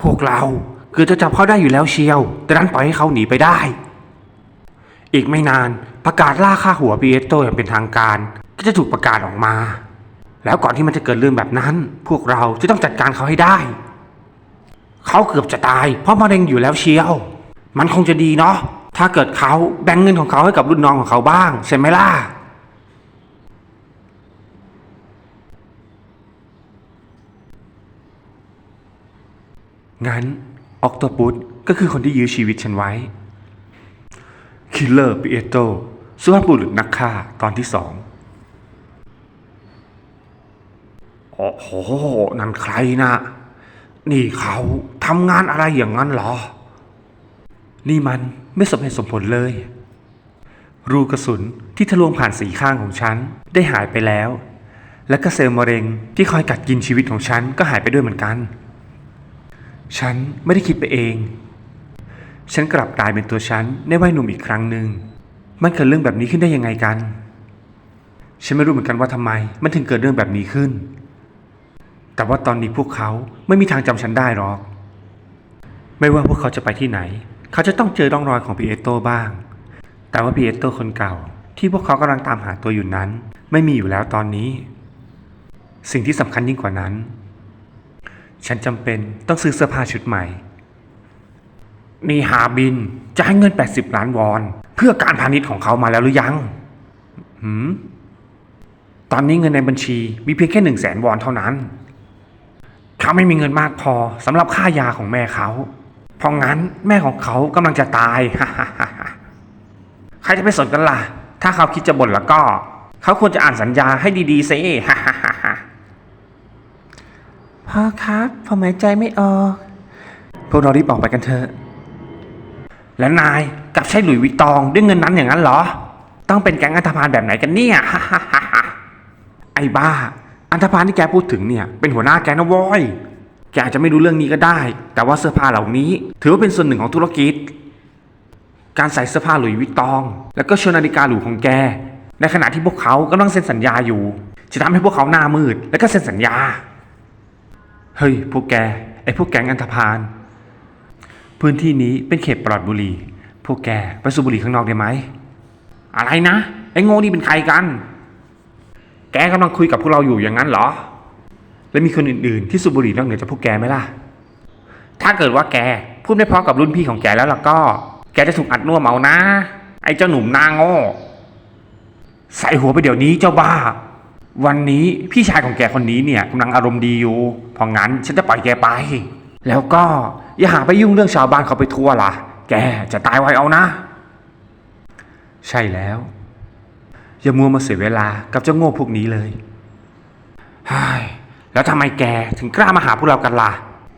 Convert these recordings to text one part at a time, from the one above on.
พวกเราเกือบจะจับเขาได้อยู่แล้วเชียว แต่ดันปล่อยให้เขาหนีไปได้ อีกไม่นานประกาศล่าค่าหัวปีเอสโตอย่างเป็นทางการ ก็จะถูกประกาศออกมา แล้วก่อนที่มันจะเกิดเรื่องแบบนั้น พวกเราจะต้องจัดการเขาให้ได้ เขาเกือบจะตาย เพราะมะเร็งอยู่แล้วเชียว มันคงจะดีเนาะถ้าเกิดเขาแบ่งเงินของเขาให้กับรุ่นน้องของเขาบ้างใช่ไหมล่ะ งั้น ออกโตปุสก็คือคนที่ยื้อชีวิตฉันไว้ คิลเลอร์ปิเอโตสุภาพบุรุษนักฆ่าตอนที่สองโอ้โห นั่นใครนะ นี่เขาทำงานอะไรอย่างนั้นเหรอ นี่มันไม่สมเหตุสมผลเลย รูกระสุนที่ทะลวงผ่านสีข้างของฉัน ได้หายไปแล้ว และก็เซลล์มะเร็งที่คอยกัดกินชีวิตของฉันก็หายไปด้วยเหมือนกัน ฉันไม่ได้คิดไปเอง ฉันกลับกลายเป็นตัวฉันในวัยหนุ่มอีกครั้งหนึ่ง มันเกิดเรื่องแบบนี้ขึ้นได้ยังไงกัน ฉันไม่รู้เหมือนกันว่าทำไม มันถึงเกิดเรื่องแบบนี้ขึ้น แต่ว่าตอนนี้พวกเขาไม่มีทางจำฉันได้หรอก ไม่ว่าพวกเขาจะไปที่ไหน เขาจะต้องเจอร่องรอยของพีเอโตบ้าง แต่ว่าพีเอโตคนเก่า ที่พวกเขากำลังตามหาตัวอยู่นั้น ไม่มีอยู่แล้วตอนนี้ สิ่งที่สำคัญยิ่งกว่านั้น ฉันจำเป็นต้องซื้อเสื้อผ้าชุดใหม่ นี่ฮาบินจะให้เงิน 80 ล้านวอน เพื่อการพาณิชย์ของเขามาแล้วหรือยังหืมตอนนี้เงินในบัญชีมีเพียงแค่หนึ่งแสนวอนเท่านั้น เขาไม่มีเงินมากพอสำหรับค่ายาของแม่เขา เพราะงั้นแม่ของเขากำลังจะตาย ใครจะไปสนกันล่ะ ถ้าเขาคิดจะบ่นแล้วก็ เขาควรจะอ่านสัญญาให้ดีๆซิ พ่อครับ ผมหายใจไม่ออก พวกเรารีบออกไปกันเถอะ และนายกลับใช้หลุยวิตองด้วยเงินนั้นอย่างนั้นเหรอ ต้องเป็นแก๊งอันธพาลแบบไหนกันเนี่ย ไอ้บ้า อันธพาลที่แกพูดถึงเนี่ย เป็นหัวหน้าแกนะว้ยแกอาจจะไม่รู้เรื่องนี้ก็ได้ แต่ว่าเสื้อผ้าเหล่านี้ ถือว่าเป็นส่วนหนึ่งของธุรกิจ การใส่เสื้อผ้าหลุยวิตอง แล้วก็ชญนาฬิกาหรูของแก ในขณะที่พวกเขากำลังเซ็นสัญญาอยู่ จะทำให้พวกเขาหน้ามืด แล้วก็เซ็นสัญญา เฮ้ย พวกแก ไอ้พวกแก๊งอันธพาล พื้นที่นี้เป็นเขตปลอดบุหรี่ พวกแกไปสูบบุหรี่ข้างนอกได้ไหม อะไรนะ ไอ้โง่นี่เป็นใครกัน แกกำลังคุยกับพวกเราอยู่อย่างนั้นเหรอ แล้วมีคนอื่นๆ ที่สูบบุหรี่นอกเหนือจากพวกแกไหมล่ะ ถ้าเกิดว่าแกพูดไม่พราะกับรุ่นพี่ของแกแล้วล่ะก็ แกจะถูกอัดน่วมเอานะ ไอ้เจ้าหนุ่มหนางโง่ ใส่หัวไปเดี๋ยวนี้เจ้าบ้า วันนี้พี่ชายของแกคนนี้เนี่ยกำลังอารมณ์ดีอยู่เพราะงั้นฉันจะปล่อยแกไป แล้วก็อย่าหาไปยุ่งเรื่องชาวบ้านเขาไปทั่วล่ะ แกจะตายไวเอานะ ใช่แล้ว อย่ามัวมาเสียเวลากับเจ้าโง่พวกนี้เลยฮ่ายแล้วทำไมแกถึงกล้ามาหาพวกเรากันล่ะ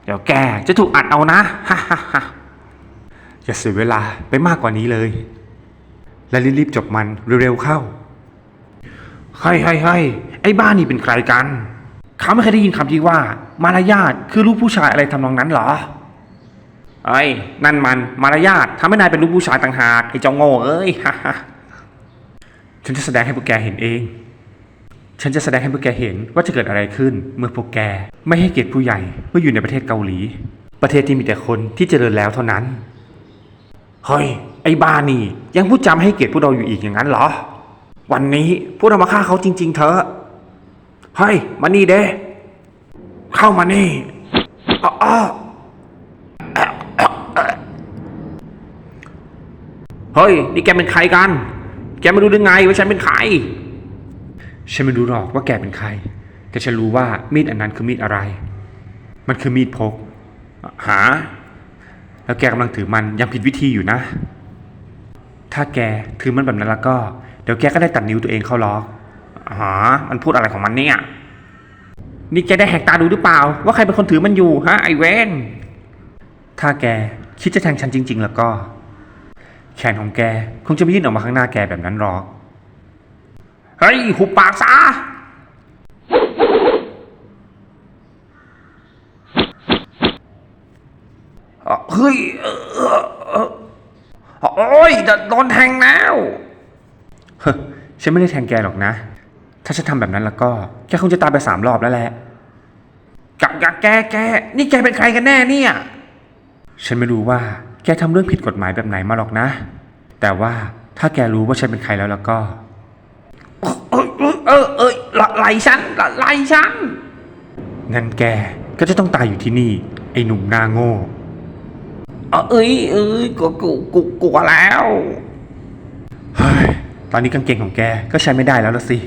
เดี๋ยวแกจะถูกอัดเอานะฮ่าฮ่าฮ่าอย่าเสียเวลาไปมากกว่านี้เลย และรีบๆจบมันเร็วๆเข้า เฮ้ยเฮ้ยเฮ้ยไอ้บ้านนี่เป็นใครกันเขาไม่เคยได้ยินคำที่ว่า มารยาทคือลูกผู้ชายอะไรทำนองนั้นเหรอเอ้นั่นมันมารยาททำให้นายเป็นลูกผู้ชายต่างหากไอ้เจ้าโง่เอ้ยฮ่าฮ่าฉันจะแสดงให้พวกแกเห็นเอง ฉันจะแสดงให้พวกแกเห็นว่าจะเกิดอะไรขึ้น เมื่อพวกแกไม่ให้เกียรติผู้ใหญ่เมื่ออยู่ในประเทศเกาหลี ประเทศที่มีแต่คนที่เจริญแล้วเท่านั้นเฮ้ยไอ้บ้านี่ยังพูดจำให้เกียรติพวกเราอยู่อีกอย่างนั้นเหรอ วันนี้พวกเรามาฆ่าเขาจริง ๆ เถอะเฮ้ยมานี่เด้เข้ามานี่อ้ออ้อเฮ้ย นี่แกเป็นใครกัน แกไม่รู้หรือไงว่าฉันเป็นใคร ฉันไม่รู้หรอกว่าแกเป็นใคร แต่ฉันรู้ว่ามีดอันนั้นคือมีดอะไร มันคือมีดพก หา แล้วแกกำลังถือมันยังผิดวิธีอยู่นะ ถ้าแกถือมันแบบนั้นแล้วก็ เดี๋ยวแกก็ได้ตัดนิ้วตัวเองเข้าล็อกอ๋อมันพูดอะไรของมันเนี่ย นี่แกได้แหกตาดูหรือเปล่า ว่าใครเป็นคนถือมันอยู่ฮะไอเวนถ้าแกคิดจะแทงฉันจริง ๆ แล้วก็ แขนของแกคงจะไม่ยื่นออกมาข้างหน้าแกแบบนั้นหรอก เฮ้ยหุบปากซะเฮ้ยโอ้ยโดนแทงแล้ว เฮ้ยฉันไม่ได้แทงแกหรอกนะ ถ้าฉันทำแบบนั้นแล้วก็ แกคงจะตายไปสามรอบแล้วแหละกลับกับแกแก นี่แกเป็นใครกันแน่เนี่ย ฉันไม่รู้ว่าแกทำเรื่องผิดกฎหมายแบบไหนมาหรอกนะ แต่ว่าถ้าแกรู้ว่าฉันเป็นใครแล้วแล้วก็ เออเออเออเออไหลฉันไหลฉัน งั้นแกก็จะต้องตายอยู่ที่นี่ ไอ้หนุ่มหน้าโง่ เอ้ยเอ้ยกูกูกูกลัวแล้ว เฮ้ย ตอนนี้กางเกงของแกก็ใช้ไม่ได้แล้วละสิ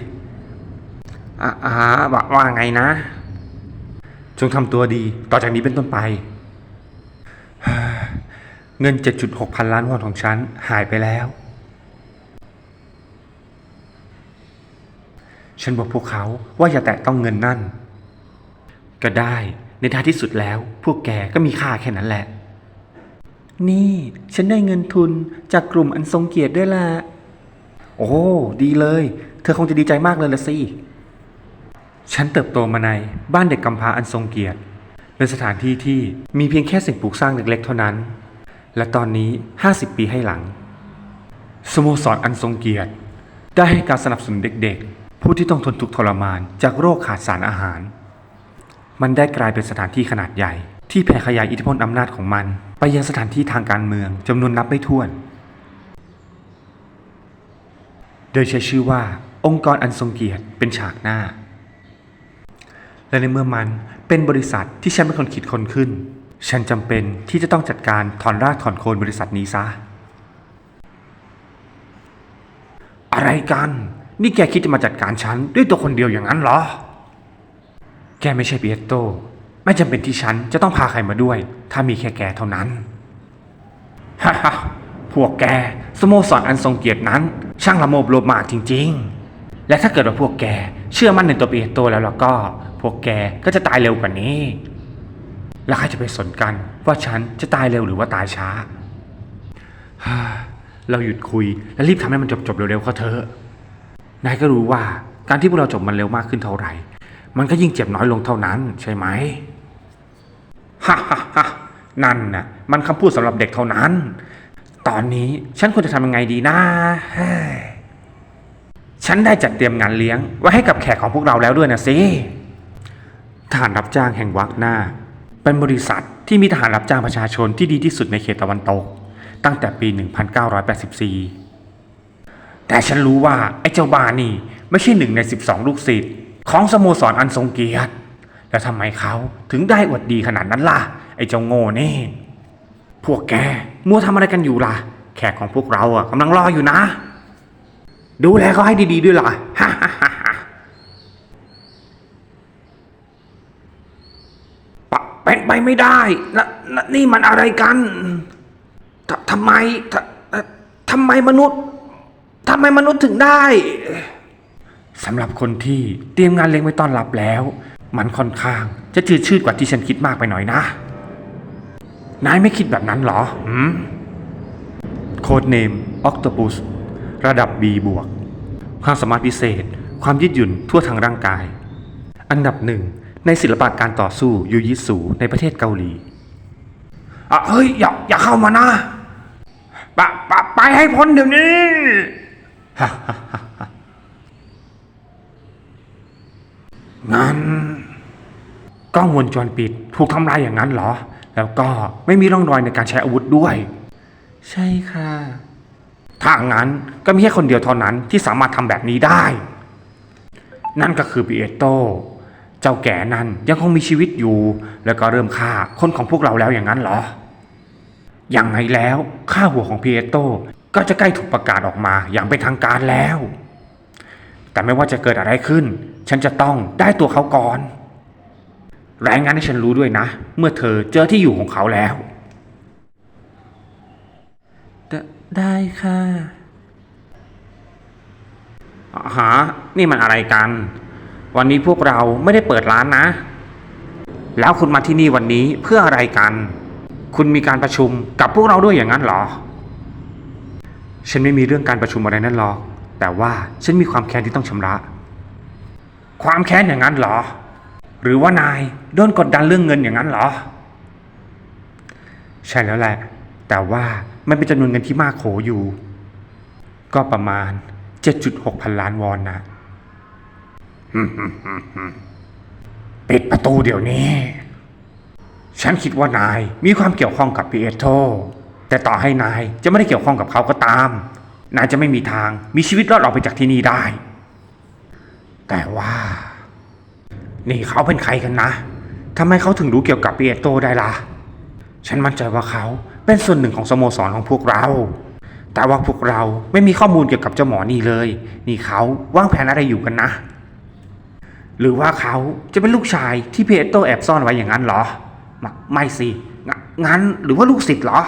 อ่าอ่าว่าว่าไงนะ จงทำตัวดีต่อจากนี้เป็นต้นไปเฮ้ยเงิน 7.6 พันล้านวอนของฉันหายไปแล้ว ฉันบอกพวกเขาว่าอย่าแตะต้องเงินนั่น ก็ได้ในท้ายที่สุดแล้ว พวกแกก็มีค่าแค่นั้นแหละ นี่ ฉันได้เงินทุนจากกลุ่มอันทรงเกียรติด้วยละ โอ้ ดีเลย เธอคงจะดีใจมากเลยละสิ ฉันเติบโตมาในบ้านเด็กกำพร้าอันทรงเกียรติ เป็นสถานที่ที่มีเพียงแค่สิ่งปลูกสร้างเล็กๆเท่านั้น และตอนนี้ 50 ปีให้หลัง สโมสรอันทรงเกียรติ ได้ให้การสนับสนุนเด็กๆ ผู้ที่ต้องทนทุกข์ทรมานจากโรคขาดสารอาหาร มันได้กลายเป็นสถานที่ขนาดใหญ่ ที่แผ่ขยายอิทธิพลอำนาจของมัน ไปยังสถานที่ทางการเมืองจำนวนนับไม่ถ้วน โดยใช้ชื่อว่าองค์กรอันทรงเกียรติเป็นฉากหน้า และในเมื่อมันเป็นบริษัทที่ฉันเป็นคนคิดคนขึ้น ฉันจำเป็นที่จะต้องจัดการถอนรากถอนโคนบริษัทนี้ซะ อะไรกัน นี่แกคิดจะมาจัดการฉันด้วยตัวคนเดียวอย่างนั้นเหรอ แกไม่ใช่เปียโต ไม่จำเป็นที่ฉันจะต้องพาใครมาด้วย ถ้ามีแค่แกเท่านั้นฮ่าฮพวกแกสโมสรอันทรงเกียรตินั้น ช่างละโมบโลภมากจริง ๆ และถ้าเกิดว่าพวกแกเชื่อมั่นในตัวเปียโตแล้วแล้วก็ พวกแกก็จะตายเร็วกว่านี้ แล้วใครจะไปสนกันว่าฉันจะตายเร็วหรือว่าตายช้า เราหยุดคุยและรีบทำให้มันจบๆเร็วๆเขาเถอะ นายก็รู้ว่าการที่พวกเราจบมันเร็วมากขึ้นเท่าไหร่ มันก็ยิ่งเจ็บน้อยลงเท่านั้นใช่ไหมฮ่าฮ่าฮ่านั่นน่ะ มันคำพูดสำหรับเด็กเท่านั้น ตอนนี้ฉันควรจะทำยังไงดีนะเฮ้ยฉันได้จัดเตรียมงานเลี้ยง ไว้ให้กับแขกของพวกเราแล้วด้วยนะสิทหารรับจ้างแห่งวักหน้า เป็นบริษัทที่มีทหารรับจ้างประชาชนที่ดีที่สุดในเขตตะวันตก ตั้งแต่ปี 1984 แต่ฉันรู้ว่าไอ้เจ้าบ้านี่ไม่ใช่หนึ่งใน 12 ลูกศิษย์ของสโมสรอันทรงเกียรติ แล้วทำไมเขาถึงได้อวดดีขนาดนั้นล่ะ ไอ้เจ้าโง่นี่ พวกแกมัวทำอะไรกันอยู่ล่ะ แขกของพวกเราอะกำลังรออยู่นะ ดูแลเขาให้ดีๆด้วยล่ะฮ่าฮ่าฮ่าฮ่าปะเป็นไปไม่ได้นะนะนี่มันอะไรกันททำไมททำไมมนุษย์ทำไมมนุษย์ถึงได้สำหรับคนที่เตรียมงานเลี้ยงไว้ต้อนรับแล้ว มันค่อนข้างจะจืดชืดกว่าที่ฉันคิดมากไปหน่อยนะ นายไม่คิดแบบนั้นเหรอหืมโค้ดเนมอ c t o p u s ระดับ B บวก ความสามารถพิเศษ ความยืดหยุ่นทั่วทางร่างกาย อันดับหนึ่งในศิลปะการต่อสู้ยูยิสูในประเทศเกาหลีอะเฮ้ย อย่าอย่าเข้ามานะปะปะไปให้พ้นเดี๋ยวนี้งั้นกล้องวงจรปิดถูกทำลายอย่างนั้นเหรอ แล้วก็ไม่มีร่องรอยในการใช้อาวุธด้วย ใช่ค่ะถ้างั้นก็มีแค่คนเดียวเท่านั้นที่สามารถทำแบบนี้ได้ นั่นก็คือปีเอโตเจ้าแก่นั้นยังคงมีชีวิตอยู่ แล้วก็เริ่มฆ่าคนของพวกเราแล้วอย่างนั้นเหรอ อย่างไรแล้วค่าหัวของพีเอโตก็จะใกล้ถูกประกาศออกมาอย่างเป็นทางการแล้ว แต่ไม่ว่าจะเกิดอะไรขึ้น ฉันจะต้องได้ตัวเขาก่อน รายงานให้ฉันรู้ด้วยนะ เมื่อเธอเจอที่อยู่ของเขาแล้วได้ค่ะฮะนี่มันอะไรกัน วันนี้พวกเราไม่ได้เปิดร้านนะ แล้วคุณมาที่นี่วันนี้เพื่ออะไรกัน คุณมีการประชุมกับพวกเราด้วยอย่างนั้นเหรอ ฉันไม่มีเรื่องการประชุมอะไรนั่นหรอก แต่ว่าฉันมีความแค้นที่ต้องชำระ ความแค้นอย่างนั้นเหรอ หรือว่านายโดนกดดันเรื่องเงินอย่างนั้นเหรอ ใช่แล้วแหละ แต่ว่ามันเป็นจำนวนเงินที่มากโขอยู่ ก็ประมาณ 7.6 พันล้านวอนนะ ปิดประตูเดี๋ยวนี้ ฉันคิดว่านายมีความเกี่ยวข้องกับปีเอโตแต่ต่อให้นายจะไม่ได้เกี่ยวข้องกับเขาก็ตาม นายจะไม่มีทางมีชีวิตรอดออกไปจากที่นี่ได้ แต่ว่า นี่เขาเป็นใครกันนะทำไมเขาถึงรู้เกี่ยวกับปีเอโตได้ล่ะ ฉันมั่นใจว่าเขาเป็นส่วนหนึ่งของสโมสรของพวกเรา แต่ว่าพวกเราไม่มีข้อมูลเกี่ยวกับเจ้าหมอนี่เลย นี่เขาวางแผนอะไรอยู่กันนะ หรือว่าเขาจะเป็นลูกชายที่พีเอโตแอบซ่อนไว้อย่างนั้นเหรอไม่ไม่สิงงั้นหรือว่าลูกศิษย์เหรอ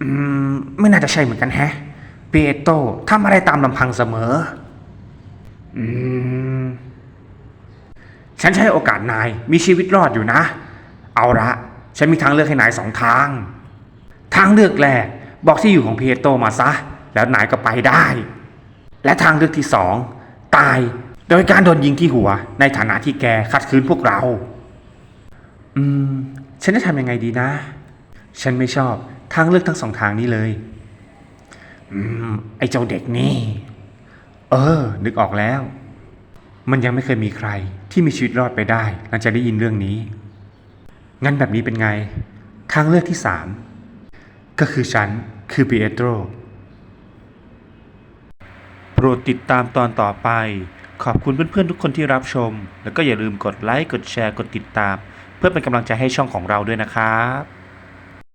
อืม ไม่น่าจะใช่เหมือนกันแฮะพีเอโตทำอะไรตามลำพังเสมอ อืม ฉันใช้โอกาสนายมีชีวิตรอดอยู่นะ เอาละฉันมีทางเลือกให้นายสองทาง ทางเลือกแรกบอกที่อยู่ของเพีเอโตมาซะ แล้วนายก็ไปได้ และทางเลือกที่สองตายโดยการโดนยิงที่หัวในฐานะที่แกขัดขืนพวกเรา อืม ฉันจะทำยังไงดีนะ ฉันไม่ชอบทางเลือกทั้งสองทางนี้เลย อืม ไอ้เจ้าเด็กนี่ เออ นึกออกแล้ว มันยังไม่เคยมีใครที่มีชีวิตรอดไปได้ หลังจากได้ยินเรื่องนี้ งั้นแบบนี้เป็นไง ทางเลือกที่สามก็คือฉันคือปีเอโตรโปรดติดตามตอนต่อไป ขอบคุณเพื่อนๆทุกคนที่รับชม แล้วก็อย่าลืมกดไลค์ กดแชร์ กดติดตาม เพื่อเป็นกำลังใจให้ช่องของเราด้วยนะครับ